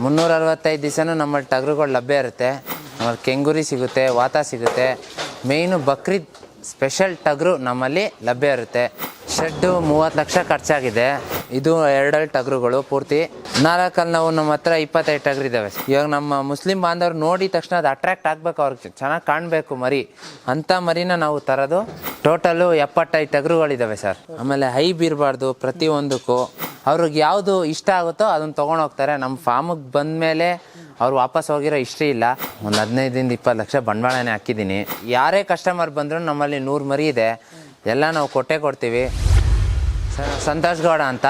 ಮುನ್ನೂರ ಅರವತ್ತೈದು ದಿವಸನೂ ನಮ್ಮಲ್ಲಿ ಟಗರುಗಳು ಲಭ್ಯ ಇರುತ್ತೆ. ನಮ್ಮಲ್ಲಿ ಕೆಂಗುರಿ ಸಿಗುತ್ತೆ, ವಾತ ಸಿಗುತ್ತೆ. ಮೇಯ್ನು ಬಕ್ರೀದ್ ಸ್ಪೆಷಲ್ ಟಗರು ನಮ್ಮಲ್ಲಿ ಲಭ್ಯ ಇರುತ್ತೆ. ಶೆಡ್ಡು ಮೂವತ್ತು ಲಕ್ಷ ಖರ್ಚಾಗಿದೆ. ಇದು ಎರಡಲ್ಲಿ ಟಗರುಗಳು ಪೂರ್ತಿ. ನಾಲ್ಕಲ್ಲಿ ನಾವು ನಮ್ಮ ಹತ್ರ ಇಪ್ಪತ್ತೈದು ಟಗರು ಇದ್ದಾವೆ. ಇವಾಗ ನಮ್ಮ ಮುಸ್ಲಿಂ ಬಾಂಧವ್ರು ನೋಡಿದ ತಕ್ಷಣ ಅದು ಅಟ್ರಾಕ್ಟ್ ಆಗಬೇಕು ಅವ್ರಿಗೆ. ಚೆನ್ನಾಗಿ ಕಾಣಬೇಕು ಮರಿ. ಅಂಥ ಮರಿನ ನಾವು ತರೋದು. ಟೋಟಲು ಎಪ್ಪತ್ತೈದು ಟಗರುಗಳಿದ್ದಾವೆ ಸರ್. ಆಮೇಲೆ ಹೈ ಇರಬಾರ್ದು ಪ್ರತಿಯೊಂದಕ್ಕೂ. ಅವ್ರಿಗೆ ಯಾವುದು ಇಷ್ಟ ಆಗುತ್ತೋ ಅದನ್ನು ತೊಗೊಂಡು ಹೋಗ್ತಾರೆ. ನಮ್ಮ ಫಾರ್ಮಿಗೆ ಬಂದಮೇಲೆ ಅವ್ರು ವಾಪಸ್ ಹೋಗಿರೋ ಇಷ್ಟೇ ಇಲ್ಲ. ಒಂದು ಹದಿನೈದರಿಂದ ಇಪ್ಪತ್ತು ಲಕ್ಷ ಬಂಡವಾಳನೇ ಹಾಕಿದ್ದೀನಿ. ಯಾರೇ ಕಸ್ಟಮರ್ ಬಂದರೂ ನಮ್ಮಲ್ಲಿ ನೂರು ಮರಿ ಇದೆ. ಎಲ್ಲ ನಾವು ಕೊಟ್ಟೆ ಕೊಡ್ತೀವಿ. ಸ- ಸಂತೋಷ್ ಗೌಡ ಅಂತ.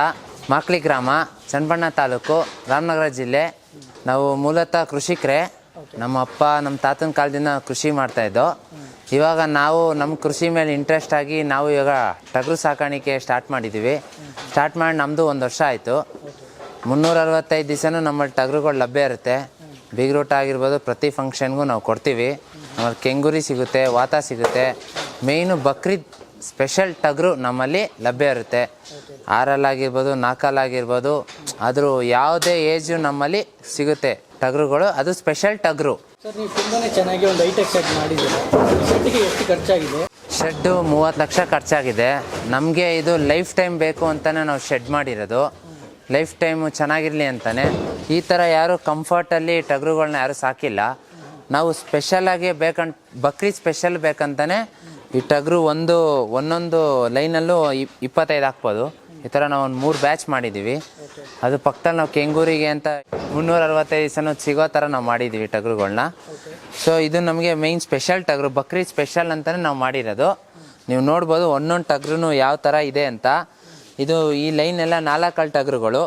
ಮಾಕ್ಲಿ ಗ್ರಾಮ, ಚನ್ನಬಣ್ಣ ತಾಲೂಕು, ರಾಮನಗರ ಜಿಲ್ಲೆ. ನಾವು ಮೂಲತಃ ಕೃಷಿಕರೇ. ನಮ್ಮ ಅಪ್ಪ, ನಮ್ಮ ತಾತನ ಕಾಲದಿಂದ ಕೃಷಿ ಮಾಡ್ತಾ ಇದ್ದೋ. ಇವಾಗ ನಾವು ನಮ್ಮ ಕೃಷಿ ಮೇಲೆ ಇಂಟ್ರೆಸ್ಟ್ ಆಗಿ ನಾವು ಇವಾಗ ಟಗರು ಸಾಕಾಣಿಕೆ ಸ್ಟಾರ್ಟ್ ಮಾಡಿದ್ದೀವಿ ಸ್ಟಾರ್ಟ್ ಮಾಡಿ ನಮ್ಮದು ಒಂದು ವರ್ಷ ಆಯಿತು. ಮುನ್ನೂರ ಅರವತ್ತೈದು ದಿವಸನೂ ನಮ್ಮಲ್ಲಿ ಟಗರುಗಳು ಲಭ್ಯ ಇರುತ್ತೆ. ಬೀಗ್ರೂಟ ಆಗಿರ್ಬೋದು, ಪ್ರತಿ ಫಂಕ್ಷನ್ಗೂ ನಾವು ಕೊಡ್ತೀವಿ. ಆಮೇಲೆ ಕೆಂಗುರಿ ಸಿಗುತ್ತೆ, ವಾತ ಸಿಗುತ್ತೆ. ಮೇಯ್ನು ಬಕ್ರೀದ್ ಸ್ಪೆಷಲ್ ಟಗರು ನಮ್ಮಲ್ಲಿ ಲಭ್ಯ ಇರುತ್ತೆ. ಆರಲ್ಲಾಗಿರ್ಬೋದು ನಾಲ್ಕಲ್ಲಾಗಿರ್ಬೋದು ಆದರೂ ಯಾವುದೇ ಏಜು ನಮ್ಮಲ್ಲಿ ಸಿಗುತ್ತೆ. ಟಗರುಗಳು ಅದು ಸ್ಪೆಷಲ್ ಟಗರು. ಸರ್ ನೀವು ತುಂಬಾ ಚೆನ್ನಾಗಿ ಒಂದು ಹೈಟೆಕ್ ಸೆಟ್ ಮಾಡಿದ್ದೀರಾ. ಸೆಟ್ಗೆ ಎಷ್ಟು ಖರ್ಚಾಗಿದೆ? ಶೆಡ್ಡು ಮೂವತ್ತು ಲಕ್ಷ ಖರ್ಚಾಗಿದೆ. ನಮಗೆ ಇದು ಲೈಫ್ ಟೈಮ್ ಬೇಕು ಅಂತಲೇ ನಾವು ಶೆಡ್ ಮಾಡಿರೋದು. ಲೈಫ್ ಟೈಮು ಚೆನ್ನಾಗಿರಲಿ ಅಂತಲೇ ಈ ಥರ ಯಾರು ಕಂಫರ್ಟಲ್ಲಿ ಟಗರುಗಳನ್ನ ಯಾರು ಸಾಕಿಲ್ಲ. ನಾವು ಸ್ಪೆಷಲಾಗಿ ಬೇಕಂತ ಬಕ್ರೀದ್ ಸ್ಪೆಷಲ್ ಬೇಕಂತಾನೆ ಈ ಟಗರು ಒಂದು ಒಂದೊಂದು ಲೈನಲ್ಲೂ ಇಪ್- ಇಪ್ಪತ್ತೈದು ಹಾಕ್ಬೋದು. ಈ ಥರ ನಾವು ಒಂದು ಮೂರು ಬ್ಯಾಚ್ ಮಾಡಿದ್ದೀವಿ ಅದು ಪಕ್ಕದಲ್ಲಿ ನಾವು ಕೆಂಗೂರಿಗೆ ಅಂತ ಮುನ್ನೂರ ಅರವತ್ತೈದು ದಿವಸನೂ ಸಿಗೋ ಥರ ನಾವು ಮಾಡಿದ್ದೀವಿ ಟಗರುಗಳನ್ನ ಸೊ ಇದು ನಮಗೆ ಮೇಯ್ನ್ ಸ್ಪೆಷಲ್ ಟಗರು ಬಕ್ರೀದ್ ಸ್ಪೆಷಲ್ ಅಂತಲೇ ನಾವು ಮಾಡಿರೋದು. ನೀವು ನೋಡ್ಬೋದು ಒಂದೊಂದು ಟಗ್ರು ಯಾವ ಥರ ಇದೆ ಅಂತ. ಇದು ಈ ಲೈನ್ ಎಲ್ಲ ನಾಲ್ಕಲ್ ಟಗರುಗಳು.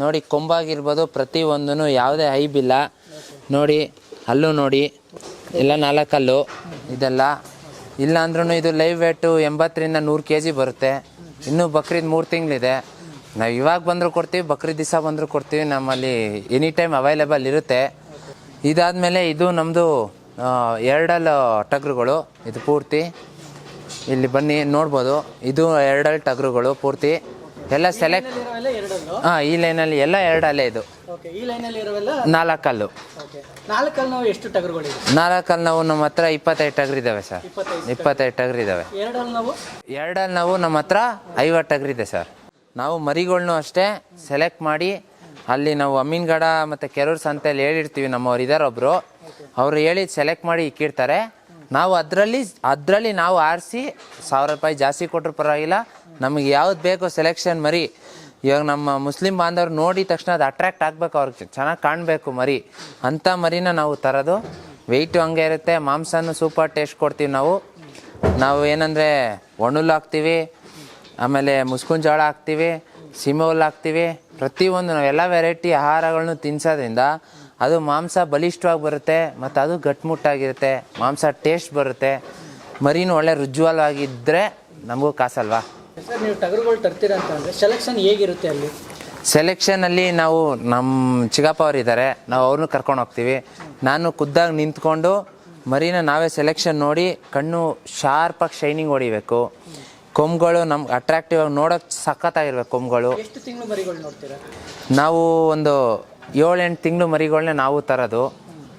ನೋಡಿ, ಕೊಂಬಾಗಿರ್ಬೋದು ಪ್ರತಿ ಒಂದೂ ಯಾವುದೇ ಹೈಬಿಲ್ಲ ನೋಡಿ ಅಲ್ಲೂ ನೋಡಿ, ಎಲ್ಲ ನಾಲ್ಕಲ್ಲು ಇದೆಲ್ಲ. ಇಲ್ಲ ಅಂದ್ರೂ ಇದು ಲೈವ್ ವೇಟು ಎಂಬತ್ತರಿಂದ ನೂರು ಕೆ ಜಿ ಬರುತ್ತೆ. ಇನ್ನೂ ಬಕ್ರೀದ್ ಮೂರು ತಿಂಗಳಿದೆ. ನಾವು ಇವಾಗ ಬಂದರೂ ಕೊಡ್ತೀವಿ ಬಕ್ರೀದ್ ದಿವಸ ಬಂದರೂ ಕೊಡ್ತೀವಿ. ನಮ್ಮಲ್ಲಿ ಎನಿ ಟೈಮ್ ಅವೈಲೇಬಲ್ ಇರುತ್ತೆ. ಇದಾದಮೇಲೆ ಇದು ನಮ್ಮದು ಎರಡಲ್ ಟಗ್ರುಗಳು. ಇದು ಪೂರ್ತಿ. ಇಲ್ಲಿ ಬನ್ನಿ ನೋಡ್ಬೋದು. ಇದು ಎರಡಲ್ ಟಗ್ರುಗಳು ಪೂರ್ತಿ. ಎಲ್ಲ ಸೆಲೆಕ್ಟ್ ಹಾಂ ಈ ಲೈನಲ್ಲಿ ಎಲ್ಲ ಎರಡಲ್ಲೇ ಇದು. ಓಕೆ ಈ ಲೈನಲ್ಲಿ ಇರೋವೆಲ್ಲ ನಾಲ್ಕಲ್ಲು. ಓಕೆ ನಾಲ್ಕಲ್ಲಿ ನಾವು ಎಷ್ಟು ಟಗರುಗಳಿದೆ ನಾಲ್ಕಲ್ಲಿ ನಾವು ನಮ್ಮ ಹತ್ರ ಇಪ್ಪತ್ತೈದು ಟಗರಿದ್ದಾವೆ ಸರ್. ಇಪ್ಪತ್ತೈದು ಇಪ್ಪತ್ತೈದು ಟಗರಿದ್ದಾವೆ ಎರಡಲ್ಲಿ ನಾವು? ಎರಡಲ್ಲಿ ನಾವು ನಮ್ಮ ಹತ್ರ ಐವತ್ತು ಇದೆ ಸರ್. ನಾವು ಮರಿಗಳ್ನು ಅಷ್ಟೇ ಸೆಲೆಕ್ಟ್ ಮಾಡಿ ಅಲ್ಲಿ ನಾವು ಅಮೀನ್ಗಡ ಮತ್ತು ಕೆರೂರು ಸಂತೆಯಲ್ಲಿ ಹೇಳಿರ್ತೀವಿ ನಮ್ಮವ್ರು ಇದ್ದಾರೆ ಒಬ್ಬರು ಅವರು ಹೇಳಿ ಸೆಲೆಕ್ಟ್ ಮಾಡಿ ಇಕ್ಕಿರ್ತಾರೆ. ನಾವು ಅದರಲ್ಲಿ ಅದರಲ್ಲಿ ನಾವು ಆರಿಸಿ ಸಾವಿರ ರೂಪಾಯಿ ಜಾಸ್ತಿ ಕೊಟ್ಟರು ಪರವಾಗಿಲ್ಲ. ನಮಗೆ ಯಾವ್ದು ಬೇಕೋ ಸೆಲೆಕ್ಷನ್ ಮರಿ ಇವಾಗ ನಮ್ಮ ಮುಸ್ಲಿಂ ಬಾಂಧವ್ರು ನೋಡಿದ ತಕ್ಷಣ ಅದು ಅಟ್ರಾಕ್ಟ್ ಆಗ್ಬೇಕು ಅವ್ರಿಗೆ. ಚೆನ್ನಾಗಿ ಕಾಣಬೇಕು ಮರಿ. ಅಂಥ ಮರಿನ ನಾವು ತರೋದು. ವೆಯ್ಟು ಹಂಗೆ ಇರುತ್ತೆ. ಮಾಂಸನೂ ಸೂಪರ್ ಟೇಸ್ಟ್ ಕೊಡ್ತೀವಿ ನಾವು. ನಾವು ಏನಂದರೆ ಒಣುಲ್ ಹಾಕ್ತೀವಿ, ಆಮೇಲೆ ಮುಸ್ಕುನ್ ಜೋಳ ಹಾಕ್ತೀವಿ ಸೀಮೆ ಹುಲ್ಲು ಹಾಕ್ತೀವಿ. ಪ್ರತಿಯೊಂದು ನಾವು ಎಲ್ಲ ವೆರೈಟಿ ಆಹಾರಗಳನ್ನು ತಿನ್ಸೋದ್ರಿಂದ ಅದು ಮಾಂಸ ಬಲಿಷ್ಠವಾಗಿ ಬರುತ್ತೆ ಮತ್ತು ಅದು ಗಟ್ಟಿಮುಟ್ಟಾಗಿರುತ್ತೆ ಮಾಂಸ ಟೇಸ್ಟ್ ಬರುತ್ತೆ. ಮರಿನೂ ಒಳ್ಳೆ ರುಜ್ವಲವಾಗಿದ್ದರೆ ನಮಗೂ ಕಾಸಲ್ವಾ? ಸರ್ ನೀವು ಟಗರುಗಳು ತರ್ತೀರಾ ಅಂತಂದರೆ ಸೆಲೆಕ್ಷನ್ ಹೇಗಿರುತ್ತೆ ಅಲ್ಲಿ? ಸೆಲೆಕ್ಷನಲ್ಲಿ ನಾವು ನಮ್ಮ ಚಿಕ್ಕಪ್ಪ ಅವ್ರು ಇದ್ದಾರೆ ನಾವು ಅವ್ರನ್ನ ಕರ್ಕೊಂಡು ಹೋಗ್ತೀವಿ. ನಾನು ಖುದ್ದಾಗಿ ನಿಂತ್ಕೊಂಡು ಮರಿನ ನಾವೇ ಸೆಲೆಕ್ಷನ್ ನೋಡಿ ಕಣ್ಣು ಶಾರ್ಪಾಗಿ ಶೈನಿಂಗ್ ಹೊಡಿಬೇಕು. ಕೊಂಬುಗಳು ನಮ್ಗೆ ಅಟ್ರಾಕ್ಟಿವ್ ಆಗಿ ನೋಡೋಕೆ ಸಖತ್ತಾಗಿರ್ಬೇಕು ಕೊಂಬುಗಳು. ಎಷ್ಟು ತಿಂಗಳು ಮರಿಗಳು ನೋಡ್ತೀರಾ? ನಾವು ಒಂದು ಏಳೆಂಟು ತಿಂಗಳು ಮರಿಗಳನ್ನ ನಾವು ತರೋದು.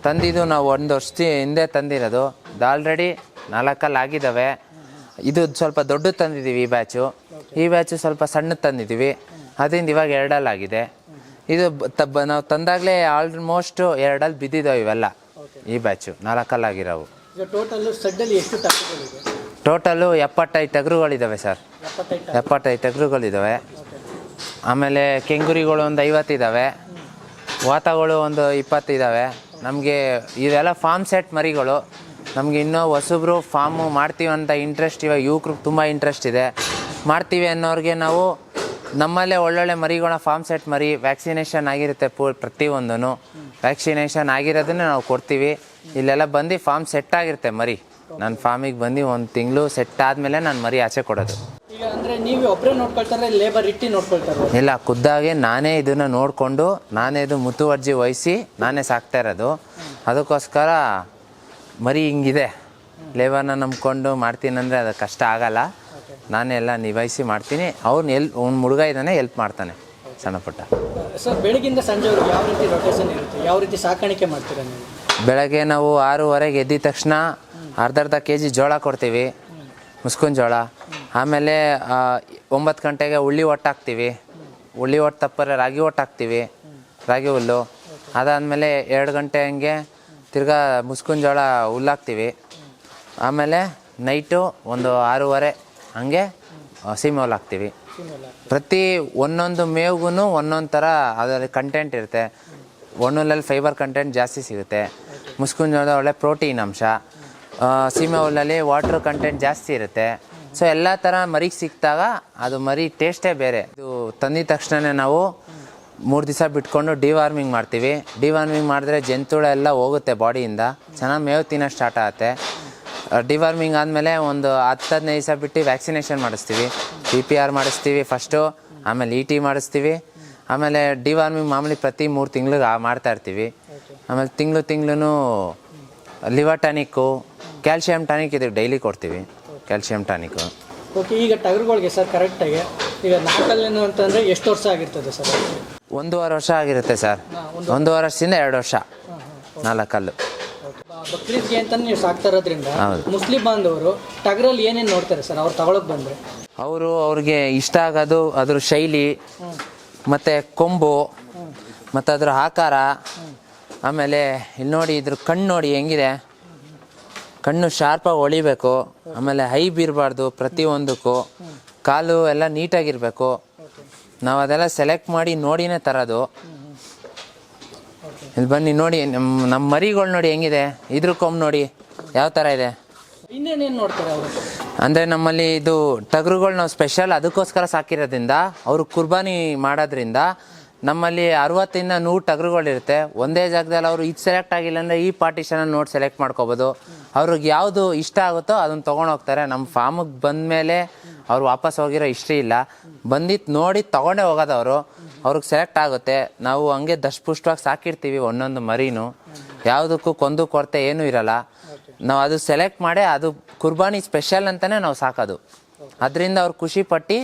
ತಂದಿದ್ದು ನಾವು ಒಂದು ವರ್ಷ ಹಿಂದೆ ತಂದಿರೋದು. ಆಲ್ರೆಡಿ ನಾಲ್ಕಲ್ಲಿ ಆಗಿದ್ದಾವೆ ಇದು ಸ್ವಲ್ಪ ದೊಡ್ಡದು ತಂದಿದ್ದೀವಿ ಈ ಬ್ಯಾಚು ಈ ಬ್ಯಾಚು ಸ್ವಲ್ಪ ಸಣ್ಣದು ತಂದಿದ್ದೀವಿ. ಅದರಿಂದ ಇವಾಗ ಎರಡಲ್ಲಾಗಿದೆ ಇದು ತಬ್ಬ ನಾವು ತಂದಾಗಲೇ ಆಲ್ಮೋಸ್ಟ್ ಎರಡಲ್ಲಿ ಬಿದ್ದಿದ್ದಾವೆ ಇವೆಲ್ಲ. ಈ ಬ್ಯಾಚು ನಾಲ್ಕಲ್ಲಾಗಿರೋವು ಟೋಟಲು ಎಪ್ಪತ್ತೈದು ಟಗರುಗಳಿದ್ದಾವೆ ಸರ್ ಎಪ್ಪತ್ತೈದು ಟಗರುಗಳಿದ್ದಾವೆ ಆಮೇಲೆ ಕೆಂಗುರಿಗಳು ಒಂದು ಐವತ್ತಿದ್ದಾವೆ ವಾತಗಳು ಒಂದು ಇಪ್ಪತ್ತಿದ್ದಾವೆ ನಮಗೆ ಇವೆಲ್ಲ ಫಾರ್ಮ್ ಸೆಟ್ ಮರಿಗಳು. ನಮಗೆ ಇನ್ನೂ ಹೊಸಬ್ರು ಫಾರ್ಮು ಮಾಡ್ತೀವಿ ಅಂತ ಇಂಟ್ರೆಸ್ಟ್ ಇವಾಗ ಯುವಕರು ತುಂಬ ಇಂಟ್ರೆಸ್ಟ್ ಇದೆ. ಮಾಡ್ತೀವಿ ಅನ್ನೋರಿಗೆ ನಾವು ನಮ್ಮಲ್ಲೇ ಒಳ್ಳೊಳ್ಳೆ ಮರಿಗಳ ಫಾರ್ಮ್ ಸೆಟ್ ಮರಿ ವ್ಯಾಕ್ಸಿನೇಷನ್ ಆಗಿರುತ್ತೆ ಪೂ ಪ್ರತಿಯೊಂದೂ ವ್ಯಾಕ್ಸಿನೇಷನ್ ಆಗಿರೋದನ್ನೇ ನಾವು ಕೊಡ್ತೀವಿ. ಇಲ್ಲೆಲ್ಲ ಬಂದು ಫಾರ್ಮ್ ಸೆಟ್ ಆಗಿರುತ್ತೆ ಮರಿ. ನನ್ನ ಫಾರ್ಮಿಗೆ ಬಂದು ಒಂದು ತಿಂಗಳು ಸೆಟ್ ಆದಮೇಲೆ ನಾನು ಮರಿ ಆಚೆ ಕೊಡೋದು. ಈಗ ಅಂದರೆ ನೀವು ಒಬ್ಬರೇ ನೋಡ್ಕೊಳ್ತಾರೆ ಲೇಬರ್ ಇಟ್ಟು ನೋಡ್ಕೊಳ್ತಾರೆ? ಇಲ್ಲ ಖುದ್ದಾಗಿ ನಾನೇ ಇದನ್ನು ನೋಡಿಕೊಂಡು ನಾನೇ ಇದು ಮುತುವರ್ಜಿ ವಹಿಸಿ ನಾನೇ ಸಾಕ್ತಾ ಇರೋದು. ಅದಕ್ಕೋಸ್ಕರ ಮರಿ ಹಿಂಗಿದೆ. ಲೇಬರ್ನ ನಂಬ್ಕೊಂಡು ಮಾಡ್ತೀನಂದರೆ ಅದು ಕಷ್ಟ ಆಗಲ್ಲ. ನಾನೇ ಎಲ್ಲ ನಿಭಾಯಿಸಿ ಮಾಡ್ತೀನಿ. ಅವ್ನು ಎಲ್ ಅವ್ನು ಹುಡುಗ ಇದ್ದಾನೆ ಎಲ್ಪ್ ಮಾಡ್ತಾನೆ ಸಣ್ಣ ಪುಟ್ಟ. ಸರ್ ಬೆಳಗಿಂದ ಸಂಜೆ ಯಾವ ರೀತಿ ರೊಟೇಷನ್ ಇರುತ್ತೆ? ಯಾವ ರೀತಿ ಸಾಕಾಣಿಕೆ ಮಾಡ್ತೀರಾ ನೀವು? ಬೆಳಗ್ಗೆ ನಾವು ಆರೂವರೆಗೆ ಎದ್ದಿದ ತಕ್ಷಣ ಅರ್ಧ ಅರ್ಧ ಕೆ ಜಿ ಜೋಳ ಕೊಡ್ತೀವಿ. ಮುಸ್ಕುನ್ ಜೋಳ. ಆಮೇಲೆ ಒಂಬತ್ತು ಗಂಟೆಗೆ ಉಳ್ಳಿ ಒಟ್ಟು ಹಾಕ್ತೀವಿ. ಉಳ್ಳಿ ಒಟ್ಟು ತಪ್ಪರೆ ರಾಗಿ ಒಟ್ಟು ಹಾಕ್ತೀವಿ. ರಾಗಿ ಹುಲ್ಲು. ಅದಾದಮೇಲೆ ಎರಡು ಗಂಟೆ ಹಂಗೆ ತಿರ್ಗಾ ಮುಸ್ಕಿನ ಜೋಳ ಹುಲ್ಲಾಕ್ತೀವಿ. ಆಮೇಲೆ ನೈಟು ಒಂದು ಆರೂವರೆ ಹಂಗೆ ಸೀಮೆ ಹುಲ್ಲು ಹಾಕ್ತೀವಿ ಪ್ರತಿ ಒಂದೊಂದು ಮೇವ್ಗೂ ಒಂದೊಂದು ಥರ ಅದರಲ್ಲಿ ಕಂಟೆಂಟ್ ಇರುತ್ತೆ. ಒಣ್ಣುಲ್ಲಲ್ಲಿ ಫೈಬರ್ ಕಂಟೆಂಟ್ ಜಾಸ್ತಿ ಸಿಗುತ್ತೆ. ಮುಸ್ಕಿನ ಜೋಳ ಒಳ್ಳೆ ಪ್ರೋಟೀನ್ ಅಂಶ. ಸೀಮೆ ಹುಲ್ಲಲ್ಲಿ ವಾಟರ್ ಕಂಟೆಂಟ್ ಜಾಸ್ತಿ ಇರುತ್ತೆ. ಸೊ ಎಲ್ಲ ಥರ ಮರಿಗೆ ಸಿಕ್ಕಿದಾಗ ಅದು ಮರಿ ಟೇಸ್ಟೇ ಬೇರೆ. ಇದು ತಂದಿದ ತಕ್ಷಣವೇ ನಾವು ಮೂರು ದಿವಸ ಬಿಟ್ಕೊಂಡು ಡಿವಾರ್ಮಿಂಗ್ ಮಾಡ್ತೀವಿ. ಡಿವಾರ್ಮಿಂಗ್ ಮಾಡಿದ್ರೆ ಜಂತುಳ ಎಲ್ಲ ಹೋಗುತ್ತೆ ಬಾಡಿಯಿಂದ. ಚೆನ್ನಾಗಿ ಮೇವು ತಿನ್ನೋ ಸ್ಟಾರ್ಟ್ ಆಗುತ್ತೆ. ಡಿವಾರ್ಮಿಂಗ್ ಆದಮೇಲೆ ಒಂದು ಹತ್ತು ಹದಿನೈದು ದಿವಸ ಬಿಟ್ಟು ವ್ಯಾಕ್ಸಿನೇಷನ್ ಮಾಡಿಸ್ತೀವಿ. ಪಿ ಪಿ ಆರ್ ಮಾಡಿಸ್ತೀವಿ ಫಸ್ಟು ಆಮೇಲೆ ಇ ಟಿ ಮಾಡಿಸ್ತೀವಿ. ಆಮೇಲೆ ಡಿವಾರ್ಮಿಂಗ್ ಮಾಮೂಲಿ ಪ್ರತಿ ಮೂರು ತಿಂಗ್ಳಿಗೆ ಮಾಡ್ತಾ ಇರ್ತೀವಿ. ಆಮೇಲೆ ತಿಂಗಳು ತಿಂಗಳೂ ಲಿವರ್ ಟಾನಿಕ್ಕು, ಕ್ಯಾಲ್ಶಿಯಂ ಟಾನಿಕ್ ಇದಕ್ಕೆ ಡೈಲಿ ಕೊಡ್ತೀವಿ. ಕ್ಯಾಲ್ಶಿಯಂ ಟಾನಿಕ್ಕು ಓಕೆ ಈಗ ಟಗರುಗಳಿಗೆ ಸರ್ ಕರೆಕ್ಟಾಗಿ ಈಗ ನಾಲ್ಕಲ್ಲೇನು ಅಂತಂದರೆ ಎಷ್ಟು ವರ್ಷ ಆಗಿರ್ತದೆ ಸರ್? ಒಂದೂವರೆ ವರ್ಷ ಆಗಿರುತ್ತೆ ಸರ್. ಒಂದೂವರೆ ವರ್ಷದಿಂದ ಎರಡು ವರ್ಷ. ನಾಲ್ಕಲ್ಲು. ಬಕ್ರೀದ್ಗೆ ಅಂತ ನೀವು ಸಾಕ್ತಾ ಇರೋದ್ರಿಂದ ಮುಸ್ಲಿಂ ಬಾಂಧವರು ಟಗರಲ್ಲಿ ಏನೇನು ನೋಡ್ತಾರೆ ಸರ್ ಅವ್ರು ತಗೊಳಕ್ ಬಂದ್ರೆ? ಅವರು ಅವ್ರಿಗೆ ಇಷ್ಟ ಆಗೋದು ಅದ್ರ ಶೈಲಿ ಮತ್ತೆ ಕೊಂಬು ಮತ್ತು ಅದ್ರ ಆಕಾರ. ಆಮೇಲೆ ಇಲ್ಲಿ ನೋಡಿ ಇದ್ರ ಕಣ್ಣು ನೋಡಿ ಹೆಂಗಿದೆ? ಕಣ್ಣು ಶಾರ್ಪಾಗಿ ಹೊಳಿಬೇಕು. ಆಮೇಲೆ ಹೈ ಬೀರಬಾರ್ದು ಪ್ರತಿಯೊಂದಕ್ಕೂ. ಕಾಲು ಎಲ್ಲ ನೀಟಾಗಿರಬೇಕು. ನಾವು ಅದೆಲ್ಲ ಸೆಲೆಕ್ಟ್ ಮಾಡಿ ನೋಡಿನೇ ತರೋದು. ಇಲ್ಲಿ ಬನ್ನಿ ನೋಡಿ ನಮ್ಮ ನಮ್ಮ ಮರಿಗಳು ನೋಡಿ ಹೆಂಗಿದೆ? ಇದ್ರ ಕೊಂಬು ನೋಡಿ ಯಾವ ಥರ ಇದೆ? ಇನ್ನೇನೇನು ನೋಡ್ತಾರೆ ಅವರು? ಅಂದರೆ ನಮ್ಮಲ್ಲಿ ಇದು ಟಗರುಗಳು ನಾವು ಸ್ಪೆಷಲ್ ಅದಕ್ಕೋಸ್ಕರ ಸಾಕಿರೋದ್ರಿಂದ ಅವರು ಕುರ್ಬಾನಿ ಮಾಡೋದ್ರಿಂದ ನಮ್ಮಲ್ಲಿ ಅರವತ್ತಿಂದ ನೂರು ಟಗರುಗಳಿರುತ್ತೆ ಒಂದೇ ಜಾಗದಲ್ಲಿ ಅವರು ಇದು ಸೆಲೆಕ್ಟ್ ಆಗಿಲ್ಲ ಅಂದರೆ ಈ ಪಾರ್ಟಿಷನ್ ನೋಡಿ ಸೆಲೆಕ್ಟ್ ಮಾಡ್ಕೋಬೋದು. ಅವ್ರಿಗೆ ಯಾವುದು ಇಷ್ಟ ಆಗುತ್ತೋ ಅದನ್ನು ತೊಗೊಂಡೋಗ್ತಾರೆ ನಮ್ಮ ಫಾರ್ಮಿಗೆ ಬಂದಮೇಲೆ ಅವ್ರು ವಾಪಸ್ ಹೋಗಿರೋ ಹಿಸ್ಟ್ರಿ ಇಲ್ಲ. ಬಂದಿದ್ದು ನೋಡಿ ತೊಗೊಂಡೇ ಹೋಗೋದು ಅವರು. ಅವ್ರಿಗೆ ಸೆಲೆಕ್ಟ್ ಆಗುತ್ತೆ. ನಾವು ಹಂಗೆ ದಷ್ಟಪುಷ್ಟವಾಗಿ ಸಾಕಿರ್ತೀವಿ ಒಂದೊಂದು ಮರಿನೂ. ಯಾವುದಕ್ಕೂ ಕೊಂದು ಕೊರತೆ ಏನೂ ಇರಲ್ಲ. ನಾವು ಅದು ಸೆಲೆಕ್ಟ್ ಮಾಡಿ ಅದು ಕುರ್ಬಾನಿ ಸ್ಪೆಷಲ್ ಅಂತಲೇ ನಾವು ಸಾಕೋದು. ಅದರಿಂದ ಅವ್ರು ಖುಷಿ ಪಟ್ಟು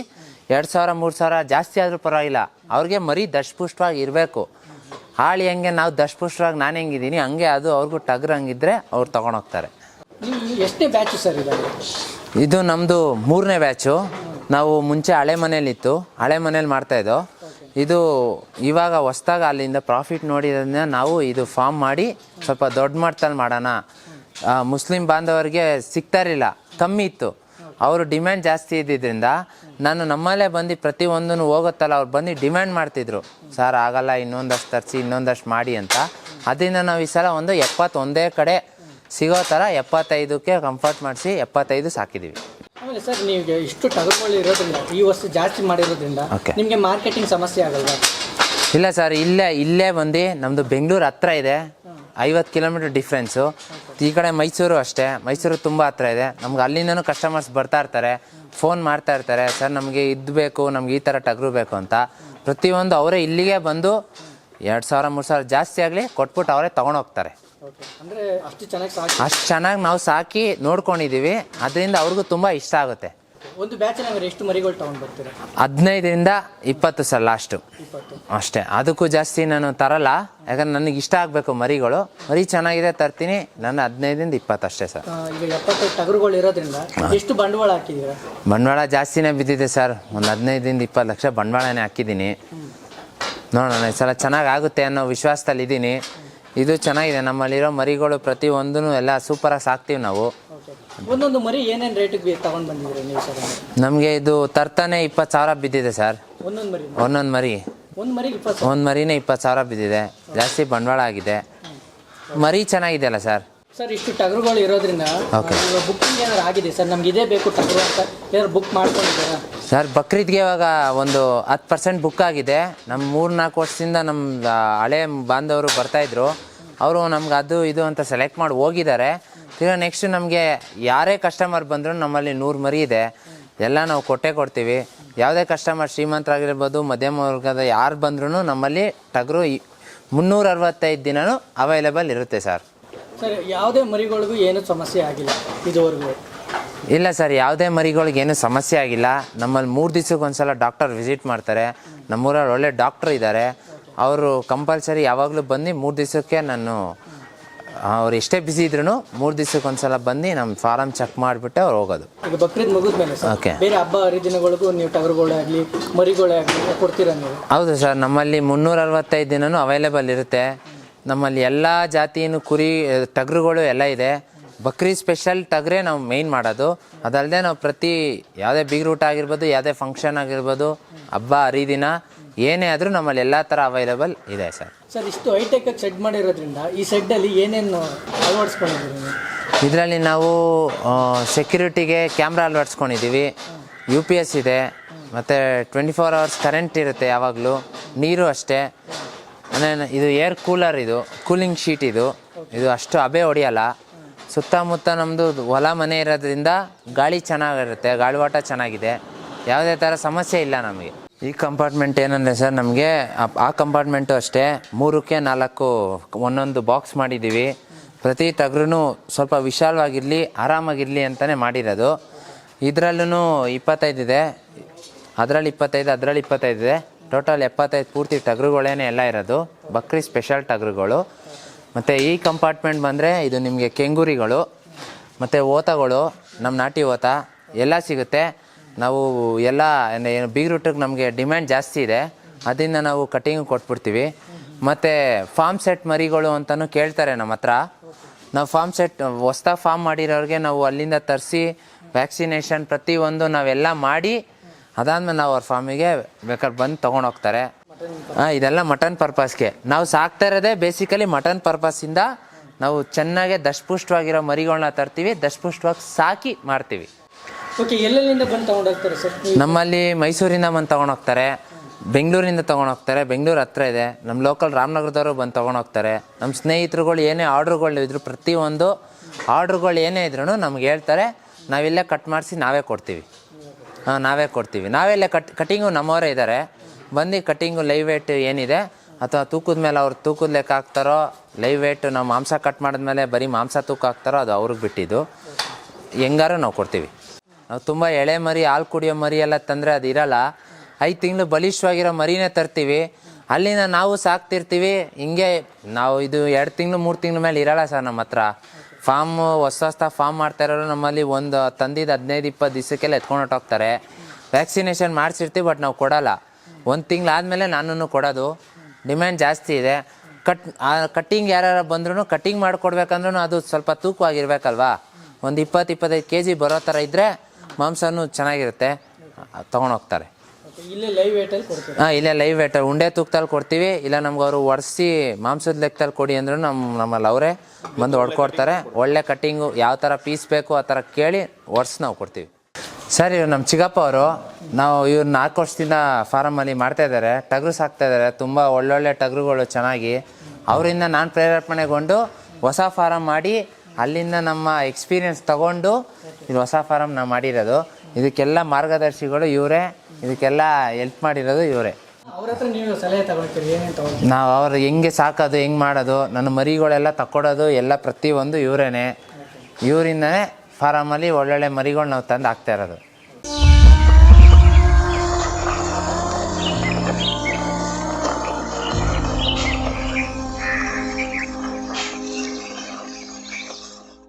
ಎರಡು ಸಾವಿರ, ಮೂರು ಸಾವಿರ ಜಾಸ್ತಿ ಆದರೂ ಪರವಾಗಿಲ್ಲ. ಅವ್ರಿಗೆ ಮರಿ ದಷ್ಟಪುಷ್ಟವಾಗಿ ಇರಬೇಕು. ಹಾಳಿ ಹೆಂಗೆ ನಾವು ದಷ್ಟಪುಷ್ಟವಾಗಿ ನಾನು ಹೆಂಗಿದ್ದೀನಿ, ಹಂಗೆ ಅದು ಅವ್ರಿಗೂ ಟಗ್ರಂಗಿದ್ರೆ ಅವ್ರು ತೊಗೊಂಡೋಗ್ತಾರೆ ಎಷ್ಟೇ ಬ್ಯಾಚು ಸರ್ ಇದ್ದಾರೆ ಇದು ನಮ್ಮದು ಮೂರನೇ ಬ್ಯಾಚು. ನಾವು ಮುಂಚೆ ಹಳೆ ಮನೇಲಿತ್ತು ಹಳೆ ಮನೇಲಿ ಮಾಡ್ತಾಯಿದ್ದೋ ಇದು ಇವಾಗ ಹೊಸ್ದಾಗ ಅಲ್ಲಿಂದ ಪ್ರಾಫಿಟ್ ನೋಡಿದ್ರೆ ನಾವು ಇದು ಫಾರ್ಮ್ ಮಾಡಿ ಸ್ವಲ್ಪ ದೊಡ್ಡ ಮಟ್ಟದಲ್ಲಿ ಮಾಡೋಣ. ಮುಸ್ಲಿಂ ಬಾಂಧವರಿಗೆ ಸಿಗ್ತಾ ಇರಲಿಲ್ಲ ಕಮ್ಮಿ ಇತ್ತು. ಅವರು ಡಿಮ್ಯಾಂಡ್ ಜಾಸ್ತಿ ಇದ್ದಿದ್ದರಿಂದ ನಾನು ನಮ್ಮಲ್ಲೇ ಬಂದು ಪ್ರತಿಯೊಂದನ್ನು ಹೋಗುತ್ತಲ್ಲ, ಅವ್ರು ಬಂದು ಡಿಮ್ಯಾಂಡ್ ಮಾಡ್ತಿದ್ರು. ಸರ್, ಆಗಲ್ಲ, ಇನ್ನೊಂದಷ್ಟು ತರಿಸಿ, ಇನ್ನೊಂದಷ್ಟು ಮಾಡಿ ಅಂತ. ಅದರಿಂದ ನಾವು ಈ ಸಲ ಒಂದು ಎಪ್ಪತ್ತೊಂದೇ ಕಡೆ ಸಿಗೋ ಥರ ಎಪ್ಪತ್ತೈದಕ್ಕೆ ಕಂಫರ್ಟ್ ಮಾಡಿಸಿ ಎಪ್ಪತ್ತೈದು ಸಾಕಿದ್ದೀವಿ ಆಮೇಲೆ ಸರ್ ನೀವು ಇಷ್ಟು ಟಗರುಗಳು ಇರೋದ್ರಿಂದ ಈ ವಸ್ತು ಜಾಸ್ತಿ ಮಾಡಿರೋದ್ರಿಂದ Okay. ನಿಮಗೆ ಮಾರ್ಕೆಟಿಂಗ್ ಸಮಸ್ಯೆ ಆಗಲ್ವಾ? ಇಲ್ಲ ಸರ್ ಇಲ್ಲೇ ಇಲ್ಲೇ ಬಂದು ನಮ್ಮದು ಬೆಂಗಳೂರು ಹತ್ರ ಇದೆ. ಐವತ್ತು ಕಿಲೋಮೀಟರ್ ಡಿಫ್ರೆನ್ಸು ಈ ಕಡೆ ಮೈಸೂರು ಅಷ್ಟೇ. ಮೈಸೂರು ತುಂಬ ಹತ್ರ ಇದೆ. ನಮ್ಗೆ ಅಲ್ಲಿಂದನೂ ಕಸ್ಟಮರ್ಸ್ ಬರ್ತಾ ಇರ್ತಾರೆ ಫೋನ್ ಮಾಡ್ತಾ ಇರ್ತಾರೆ. ಸರ್ ನಮಗೆ ಇದು ಬೇಕು ನಮ್ಗೆ ಈ ಥರ ಟಗರು ಬೇಕು ಅಂತ. ಪ್ರತಿಯೊಂದು ಅವರೇ ಇಲ್ಲಿಗೆ ಬಂದು ಎರಡು ಸಾವಿರ ಮೂರು ಸಾವಿರ ಜಾಸ್ತಿ ಆಗಲಿ ಕೊಟ್ಬಿಟ್ಟು ಅವರೇ ತೊಗೊಂಡೋಗ್ತಾರೆ ಅಂದರೆ ಅಷ್ಟು ಚೆನ್ನಾಗಿ ಸಾಕಿ. ಅಷ್ಟು ಚೆನ್ನಾಗಿ ನಾವು ಸಾಕಿ ನೋಡ್ಕೊಂಡಿದ್ದೀವಿ ಅದರಿಂದ ಅವ್ರಿಗೂ ತುಂಬ ಇಷ್ಟ ಆಗುತ್ತೆ. ಒಂದು ಬ್ಯಾಚ್ ಎಷ್ಟು ಮರಿಗಳು ತಗೊಂಡು ಬರ್ತೀರಾ? ಹದಿನೈದರಿಂದ ಇಪ್ಪತ್ತು ಸರ್ ಲಾಸ್ಟು ಇಪ್ಪತ್ತು. ಅಷ್ಟೇ. ಅದಕ್ಕೂ ಜಾಸ್ತಿ ನಾನು ತರಲ್ಲ. ಯಾಕಂದ್ರೆ ನನಗೆ ಇಷ್ಟ ಆಗಬೇಕು ಮರಿಗಳು. ಮರಿ ಚೆನ್ನಾಗಿದೆ ತರ್ತೀನಿ. ನಾನು ಹದಿನೈದರಿಂದ ಇಪ್ಪತ್ತು ಅಷ್ಟೇ ಸರ್. ಆ, ಈಗ ಎಪ್ಪತ್ತೈದು ಟಗರುಗಳು ಇರೋದ್ರಿಂದ ಎಷ್ಟು ಬಂಡವಾಳ ಹಾಕಿದ್ದೀರಾ? ಬಂಡವಾಳ ಜಾಸ್ತಿನೇ ಬಿದ್ದಿದೆ ಸರ್. ಒಂದು ಹದಿನೈದರಿಂದ ಇಪ್ಪತ್ತು ಲಕ್ಷ ಬಂಡವಾಳನೇ ಹಾಕಿದ್ದೀನಿ. ನೋಡೋಣ ಈ ಸಲ ಚೆನ್ನಾಗಿ ಆಗುತ್ತೆ ಅನ್ನೋ ವಿಶ್ವಾಸದಲ್ಲಿ ಇದ್ದೀನಿ ಇದು ಚೆನ್ನಾಗಿದೆ. ನಮ್ಮಲ್ಲಿರೋ ಮರಿಗಳು ಪ್ರತಿಯೊಂದೂ ಎಲ್ಲ ಸೂಪರಾಗಿ ಸಾಕ್ತೀವಿ ನಾವು. ಒಂದೊಂದು ಮರಿ ಏನೇನು ರೇಟಿಗೆ ತಗೊಂಡು ಬಂದಿದ್ದೀರಾ ನೀವು ಸರ್ ನಮಗೆ ಇದು ತರ್ತಾನೆ ಇಪ್ಪತ್ತು ಸಾವಿರ ಬಿದ್ದಿದೆ ಸರ್. ಒಂದೊಂದು ಮರಿ? ಒಂದೊಂದು ಮರಿ. ಒಂದು ಮರಿಗೆ ಇಪ್ಪತ್ತು ಒಂದು ಮರಿನೇ ಇಪ್ಪತ್ತು ಸಾವಿರ ಬಿದ್ದಿದೆ. ಜಾಸ್ತಿ ಬಂಡವಾಳ ಆಗಿದೆ. ಮರಿ ಚೆನ್ನಾಗಿದೆಯಲ್ಲ ಸರ್? ಸರ್ ಇಷ್ಟು ಟಗರುಗಳು ಇರೋದ್ರಿಂದ ಬುಕ್ಕಿಂಗ್ ಏನಾದ್ರು ಆಗಿದೆ ಸರ್? ನಮ್ಗೆ ಇದೇ ಬೇಕು ಟಗರು ಅಂತ ಏನಾದ್ರು ಬುಕ್ ಮಾಡ್ಕೊಂಡಿದ್ದೀರಾ? ಸರ್, ಬಕ್ರೀದ್ಗೆ ಇವಾಗ ಒಂದು ಹತ್ತು ಪರ್ಸೆಂಟ್ ಬುಕ್ ಆಗಿದೆ. ನಮ್ಮ ಮೂರು ನಾಲ್ಕು ವರ್ಷದಿಂದ ನಮ್ಮ ಹಳೆ ಬಾಂಧವರು ಬರ್ತಾಯಿದ್ರು ಅವರು ನಮ್ಗೆ ಅದು, ಇದು ಅಂತ ಸೆಲೆಕ್ಟ್ ಮಾಡಿ ಹೋಗಿದ್ದಾರೆ. ತಿರ್ಗಾ ನೆಕ್ಸ್ಟ್ ನಮಗೆ ಯಾರೇ ಕಸ್ಟಮರ್ ಬಂದರೂ ನಮ್ಮಲ್ಲಿ ನೂರು ಮರಿ ಇದೆ. ಎಲ್ಲ ನಾವು ಕೊಟ್ಟೆ ಕೊಡ್ತೀವಿ. ಯಾವುದೇ ಕಸ್ಟಮರ್ ಶ್ರೀಮಂತರಾಗಿರ್ಬೋದು, ಮಧ್ಯಮ ವರ್ಗದ ಯಾರು ಬಂದ್ರೂ ನಮ್ಮಲ್ಲಿ ಟಗರು ಮುನ್ನೂರ ಅರವತ್ತೈದು ದಿನವೂ ಅವೈಲೇಬಲ್ ಇರುತ್ತೆ ಸರ್. ಸರ್, ಯಾವುದೇ ಮರಿಗಳಿಗೂ ಏನೂ ಸಮಸ್ಯೆ ಆಗಿಲ್ಲ ಇದುವರೆಗೂ. ಇಲ್ಲ ಸರ್ ಯಾವುದೇ ಮರಿಗಳಿಗೇನು ಸಮಸ್ಯೆ ಆಗಿಲ್ಲ. ನಮ್ಮಲ್ಲಿ ಮೂರು ದಿವ್ಸಕ್ಕೆ ಒಂದ್ಸಲ ಡಾಕ್ಟರ್ ವಿಸಿಟ್ ಮಾಡ್ತಾರೆ. ನಮ್ಮೂರಲ್ಲಿ ಒಳ್ಳೆ ಡಾಕ್ಟ್ರ್ ಇದ್ದಾರೆ. ಅವರು ಕಂಪಲ್ಸರಿ ಯಾವಾಗಲೂ ಬನ್ನಿ ಮೂರು ದಿವಸಕ್ಕೆ ನಾನು ಅವ್ರು ಎಷ್ಟೇ ಬಿಸಿ ಇದ್ರು ಮೂರು ದಿವ್ಸಕ್ಕೆ ಒಂದ್ಸಲ ಬನ್ನಿ ನಮ್ಮ ಫಾರಮ್ ಚೆಕ್ ಮಾಡಿಬಿಟ್ಟು ಅವ್ರು ಹೋಗೋದು. ಈಗ ಬಕ್ರೀದ್ ಸರ್ Okay. ಬೇರೆ ಹಬ್ಬ ಹರಿದಿನಗಳಿಗೂ ನೀವು ಟಗರುಗಳೇ ಆಗಲಿ ಮರಿಗಳೇ ಆಗಲಿ ಕೊಡ್ತೀರಾ ನೀವು? ಹೌದು ಸರ್ ನಮ್ಮಲ್ಲಿ ಮುನ್ನೂರ ಅರವತ್ತೈದು ದಿನನೂ ಅವೈಲೇಬಲ್ ಇರುತ್ತೆ. ನಮ್ಮಲ್ಲಿ ಎಲ್ಲ ಜಾತಿಯನ್ನು ಕುರಿ ಟಗರುಗಳು ಎಲ್ಲ ಇದೆ. ಬಕ್ರಿ ಸ್ಪೆಷಲ್ ಟಗ್ರೆ ನಾವು ಮೇಯ್ನ್ ಮಾಡೋದು. ಅದಲ್ಲದೆ ನಾವು ಪ್ರತಿ ಯಾವುದೇ ಬಿಗ್ ರೂಟ್ ಆಗಿರ್ಬೋದು ಯಾವುದೇ ಫಂಕ್ಷನ್ ಆಗಿರ್ಬೋದು ಹಬ್ಬ ಹರಿದಿನ ಏನೇ ಆದರೂ ನಮ್ಮಲ್ಲಿ ಎಲ್ಲ ಥರ ಅವೈಲೇಬಲ್ ಇದೆ ಸರ್. ಸರ್ ಇಷ್ಟು ಹೈಟೆಕ್ ಸೆಟ್ ಮಾಡಿರೋದ್ರಿಂದ ಈ ಸೆಡ್ಡಲ್ಲಿ ಏನೇನು ಅಳವಡಿಸ್ಕೊಂಡಿದ್ದೀರಿ ನೀವು? ಇದರಲ್ಲಿ ನಾವು ಸೆಕ್ಯೂರಿಟಿಗೆ ಕ್ಯಾಮ್ರಾ ಅಳವಡಿಸ್ಕೊಂಡಿದ್ದೀವಿ. ಯು ಪಿ ಎಸ್ ಇದೆ. ಮತ್ತು ಟ್ವೆಂಟಿ ಫೋರ್ ಅವರ್ಸ್ ಕರೆಂಟ್ ಇರುತ್ತೆ ಯಾವಾಗಲೂ. ನೀರು ಅಷ್ಟೇ. ಅಂದರೆ ಇದು ಏರ್ ಕೂಲರ್ ಇದು. ಕೂಲಿಂಗ್ ಶೀಟ್ ಇದು. ಇದು ಅಷ್ಟು ಅಬೆ ಹೊಡೆಯಲ್ಲ. ಸುತ್ತಮುತ್ತ ನಮ್ಮದು ಹೊಲ ಮನೆ ಇರೋದ್ರಿಂದ ಗಾಳಿ ಚೆನ್ನಾಗಿರುತ್ತೆ, ಗಾಳಿವಾಟ ಚೆನ್ನಾಗಿದೆ. ಯಾವುದೇ ಥರ ಸಮಸ್ಯೆ ಇಲ್ಲ ನಮಗೆ. ಈ ಕಂಪಾರ್ಟ್ಮೆಂಟ್ ಏನಂದರೆ ಸರ್, ನಮಗೆ ಆ ಕಂಪಾರ್ಟ್ಮೆಂಟು ಅಷ್ಟೇ, ಮೂರಕ್ಕೆ ನಾಲ್ಕು ಒಂದೊಂದು ಬಾಕ್ಸ್ ಮಾಡಿದ್ದೀವಿ. ಪ್ರತಿ ಟಗ್ರೂ ಸ್ವಲ್ಪ ವಿಶಾಲವಾಗಿರಲಿ, ಆರಾಮಾಗಿರಲಿ ಅಂತಲೇ ಮಾಡಿರೋದು. ಇದರಲ್ಲೂ ಇಪ್ಪತ್ತೈದು ಇದೆ. ಅದರಲ್ಲಿ ಇಪ್ಪತ್ತೈದು ಅದರಲ್ಲಿ ಇಪ್ಪತ್ತೈದು ಇದೆ. ಟೋಟಲ್ ಎಪ್ಪತ್ತೈದು ಪೂರ್ತಿ ಟಗರುಗಳೇನೆ ಎಲ್ಲ ಇರೋದು. ಬಕ್ರಿ ಸ್ಪೆಷಲ್ ಟಗರುಗಳು ಮತ್ತು ಈ ಕಂಪಾರ್ಟ್ಮೆಂಟ್ ಬಂದರೆ ಇದು ನಿಮಗೆ ಕೆಂಗೂರಿಗಳು, ಮತ್ತು ಓತಗಳು ನಮ್ಮ ನಾಟಿ ಓತ, ಎಲ್ಲ ಸಿಗುತ್ತೆ. ನಾವು ಎಲ್ಲ ಏನು ಬೀಗ್ರೂಟಿಗೆ ನಮಗೆ ಡಿಮ್ಯಾಂಡ್ ಜಾಸ್ತಿ ಇದೆ. ಅದರಿಂದ ನಾವು ಕಟಿಂಗ್ ಕೊಟ್ಬಿಡ್ತೀವಿ. ಮತ್ತು ಫಾರ್ಮ್ ಸೆಟ್ ಮರಿಗಳು ಅಂತಲೂ ಕೇಳ್ತಾರೆ ನಮ್ಮ ಹತ್ರ. ನಾವು ಫಾರ್ಮ್ ಸೆಟ್ ಹೊಸ್ದಾಗಿ ಫಾರ್ಮ್ ಮಾಡಿರೋರಿಗೆ ನಾವು ಅಲ್ಲಿಂದ ತರಿಸಿ ವ್ಯಾಕ್ಸಿನೇಷನ್ ಪ್ರತಿಯೊಂದು ನಾವೆಲ್ಲ ಮಾಡಿ, ಅದಾದ್ಮೇಲೆ ನಾವು ಅವ್ರ ಫಾರ್ಮಿಗೆ ಬೇಕಾದ್ರೆ ಬಂದು ತೊಗೊಂಡೋಗ್ತಾರೆ. ಹಾಂ ಇದೆಲ್ಲ ಮಟನ್ ಪರ್ಪಸ್ಗೆ. ನಾವು ಸಾಕ್ತಾ ಇರೋದೇ ಬೇಸಿಕಲಿ ಮಟನ್ ಪರ್ಪಸ್ಸಿಂದ ನಾವು ಚೆನ್ನಾಗೆ ದಷ್ಟಪುಷ್ಟವಾಗಿರೋ ಮರಿಗಳನ್ನ ತರ್ತೀವಿ ದಷ್ಟಪುಷ್ಟವಾಗಿ ಸಾಕಿ ಮಾಡ್ತೀವಿ ಓಕೆ ಎಲ್ಲೆಲ್ಲಿಂದ ಬಂದು ತೊಗೊಂಡೋಗ್ತಾರೆ ಸರ್ ನೀವು? ನಮ್ಮಲ್ಲಿ ಮೈಸೂರಿಂದ ಬಂದು ತೊಗೊಂಡೋಗ್ತಾರೆ ಬೆಂಗಳೂರಿಂದ ಹೋಗ್ತಾರೆ ಬೆಂಗಳೂರು ಹತ್ರ ಇದೆ. ನಮ್ಮ ಲೋಕಲ್ ರಾಮನಗರದವರು ಬಂದು ಹೋಗ್ತಾರೆ. ನಮ್ಮ ಸ್ನೇಹಿತರುಗಳು ಏನೇ ಆರ್ಡ್ರುಗಳು ಇದ್ರು ಪ್ರತಿಯೊಂದು ಆರ್ಡ್ರುಗಳು ಏನೇ ಇದ್ರೂ ನಮ್ಗೆ ಹೇಳ್ತಾರೆ ನಾವಿಲ್ಲೇ ಕಟ್ ಮಾಡಿಸಿ ನಾವೇ ಕೊಡ್ತೀವಿ. ಹಾಂ ನಾವೇ ಕೊಡ್ತೀವಿ. ನಾವೆಲ್ಲೇ ಕಟ್ ಕಟಿಂಗು ನಮ್ಮವರೇ ಇದ್ದಾರೆ. ಬಂದು ಕಟ್ಟಿಂಗು ಲೈವ್ ವೇಟ್ ಏನಿದೆ. ಅಥವಾ ತೂಕದ ಮೇಲೆ ಅವ್ರು ತೂಕದ ಲೆಕ್ಕ ಹಾಕ್ತಾರೋ ಲೈವ್ ವೇಟ್ ನಾವು ಮಾಂಸ ಕಟ್ ಮಾಡಿದ್ಮೇಲೆ ಬರೀ ಮಾಂಸ ತೂಕ ಹಾಕ್ತಾರೋ, ಅದು ಅವ್ರಿಗೆ ಬಿಟ್ಟಿದ್ದು. ಹೆಂಗಾರು ನಾವು ಕೊಡ್ತೀವಿ. ನಾವು ತುಂಬ ಎಳೆ ಮರಿ, ಹಾಲು ಕುಡಿಯೋ ಮರಿ ಎಲ್ಲ ತಂದರೆ ಅದು ಇರಲ್ಲ. ಐದು ತಿಂಗಳು ಬಲಿಷ್ಠವಾಗಿರೋ ಮರಿನೇ ತರ್ತೀವಿ. ಅಲ್ಲಿಂದ ನಾವು ಸಾಕ್ತಿರ್ತೀವಿ. ಹಿಂಗೆ ನಾವು ಇದು ಎರಡು ತಿಂಗಳು, ಮೂರು ತಿಂಗಳ ಮೇಲೆ ಇರಲ್ಲ ಸರ್ ನಮ್ಮ ಹತ್ರ. ಫಾರ್ಮ್ ಹೊಸ ಹೊಸ ಫಾರ್ಮ್ ಮಾಡ್ತಾ ಇರೋರು ನಮ್ಮಲ್ಲಿ ಒಂದು ತಂದಿದ್ದು ಹದಿನೈದು ಇಪ್ಪತ್ತು ದಿವಸಕ್ಕೆಲ್ಲ ಎತ್ಕೊಂಡು ಹೊಟ್ಟೋಗ್ತಾರೆ ವ್ಯಾಕ್ಸಿನೇಷನ್ ಮಾಡಿಸಿರ್ತೀವಿ ಬಟ್ ನಾವು ಕೊಡಲ್ಲ. ಒಂದು ತಿಂಗಳಾದಮೇಲೆ ನಾನು ಕೊಡೋದು. ಡಿಮ್ಯಾಂಡ್ ಜಾಸ್ತಿ ಇದೆ. ಕಟ್ ಆ ಕಟ್ಟಿಂಗ್ ಯಾರು ಬಂದ್ರೂ ಕಟ್ಟಿಂಗ್ ಮಾಡಿಕೊಡ್ಬೇಕಂದ್ರೂ ಅದು ಸ್ವಲ್ಪ ತೂಕವಾಗಿರ್ಬೇಕಲ್ವಾ? ಒಂದು ಇಪ್ಪತ್ತು ಇಪ್ಪತ್ತೈದು ಕೆ ಜಿ ಬರೋ ಥರ ಇದ್ದರೆ ಮಾಂಸನೂ ಚೆನ್ನಾಗಿರುತ್ತೆ. ತೊಗೊಂಡೋಗ್ತಾರೆ ಇಲ್ಲೇ ಲೈವ್ ವೇಟಲ್ಲಿ ಹಾಂ ಇಲ್ಲೇ ಲೈವ್ ವೇಟ್ ಉಂಡೆ ತೂಕದಲ್ಲಿ ಕೊಡ್ತೀವಿ. ಇಲ್ಲ ನಮ್ಗೆ ಅವರು ಒಡಿಸಿ ಮಾಂಸದ ಲೆಕ್ಕದಲ್ಲಿ ಕೊಡಿ ಅಂದ್ರೂ ನಮ್ಮ ನಮ್ಮಲ್ಲಿ ಅವರೇ ಬಂದು ಹೊಡ್ಕೊಡ್ತಾರೆ ಒಳ್ಳೆ ಕಟ್ಟಿಂಗು ಯಾವ ಥರ ಪೀಸ್ ಬೇಕು ಆ ಥರ ಕೇಳಿ ಒಡ್ಸಿ ನಾವು ಕೊಡ್ತೀವಿ. ಸರ್ ಇವ್ರು ನಮ್ಮ ಚಿಕ್ಕಪ್ಪ ಅವರು ನಾವು ಇವ್ರು ನಾಲ್ಕು ವರ್ಷದಿಂದ ಫಾರಮಲ್ಲಿ ಮಾಡ್ತಾ ಇದ್ದಾರೆ. ಟಗರು ಸಾಕ್ತಾ ಇದ್ದಾರೆ. ತುಂಬ ಒಳ್ಳೊಳ್ಳೆ ಟಗರುಗಳು ಚೆನ್ನಾಗಿ. ಅವರಿಂದ ನಾನು ಪ್ರೇರೇಪಣೆಗೊಂಡು ಹೊಸ ಫಾರಮ್ ಮಾಡಿ ಅಲ್ಲಿಂದ ನಮ್ಮ ಎಕ್ಸ್ಪೀರಿಯನ್ಸ್ ತಗೊಂಡು ಇದು ಹೊಸ ಫಾರಮ್ ನಾವು ಮಾಡಿರೋದು. ಇದಕ್ಕೆಲ್ಲ ಮಾರ್ಗದರ್ಶಿಗಳು ಇವರೇ. ಇದಕ್ಕೆಲ್ಲ ಹೆಲ್ಪ್ ಮಾಡಿರೋದು ಇವರೇ. ನಾವು ಅವ್ರು ಹೆಂಗೆ ಸಾಕೋದು ಹೆಂಗೆ ಮಾಡೋದು ನನ್ನ ಮರಿಗಳೆಲ್ಲ ತಕ್ಕೊಡೋದು ಎಲ್ಲ ಪ್ರತಿಯೊಂದು ಇವರೇನೆ. ಇವರಿಂದನೇ ಫಾರಮಲ್ಲಿ ಒಳ್ಳೊಳ್ಳೆ ಮರಿಗಳು ನಾವು ತಂದು ಹಾಕ್ತಾ ಇರೋದು.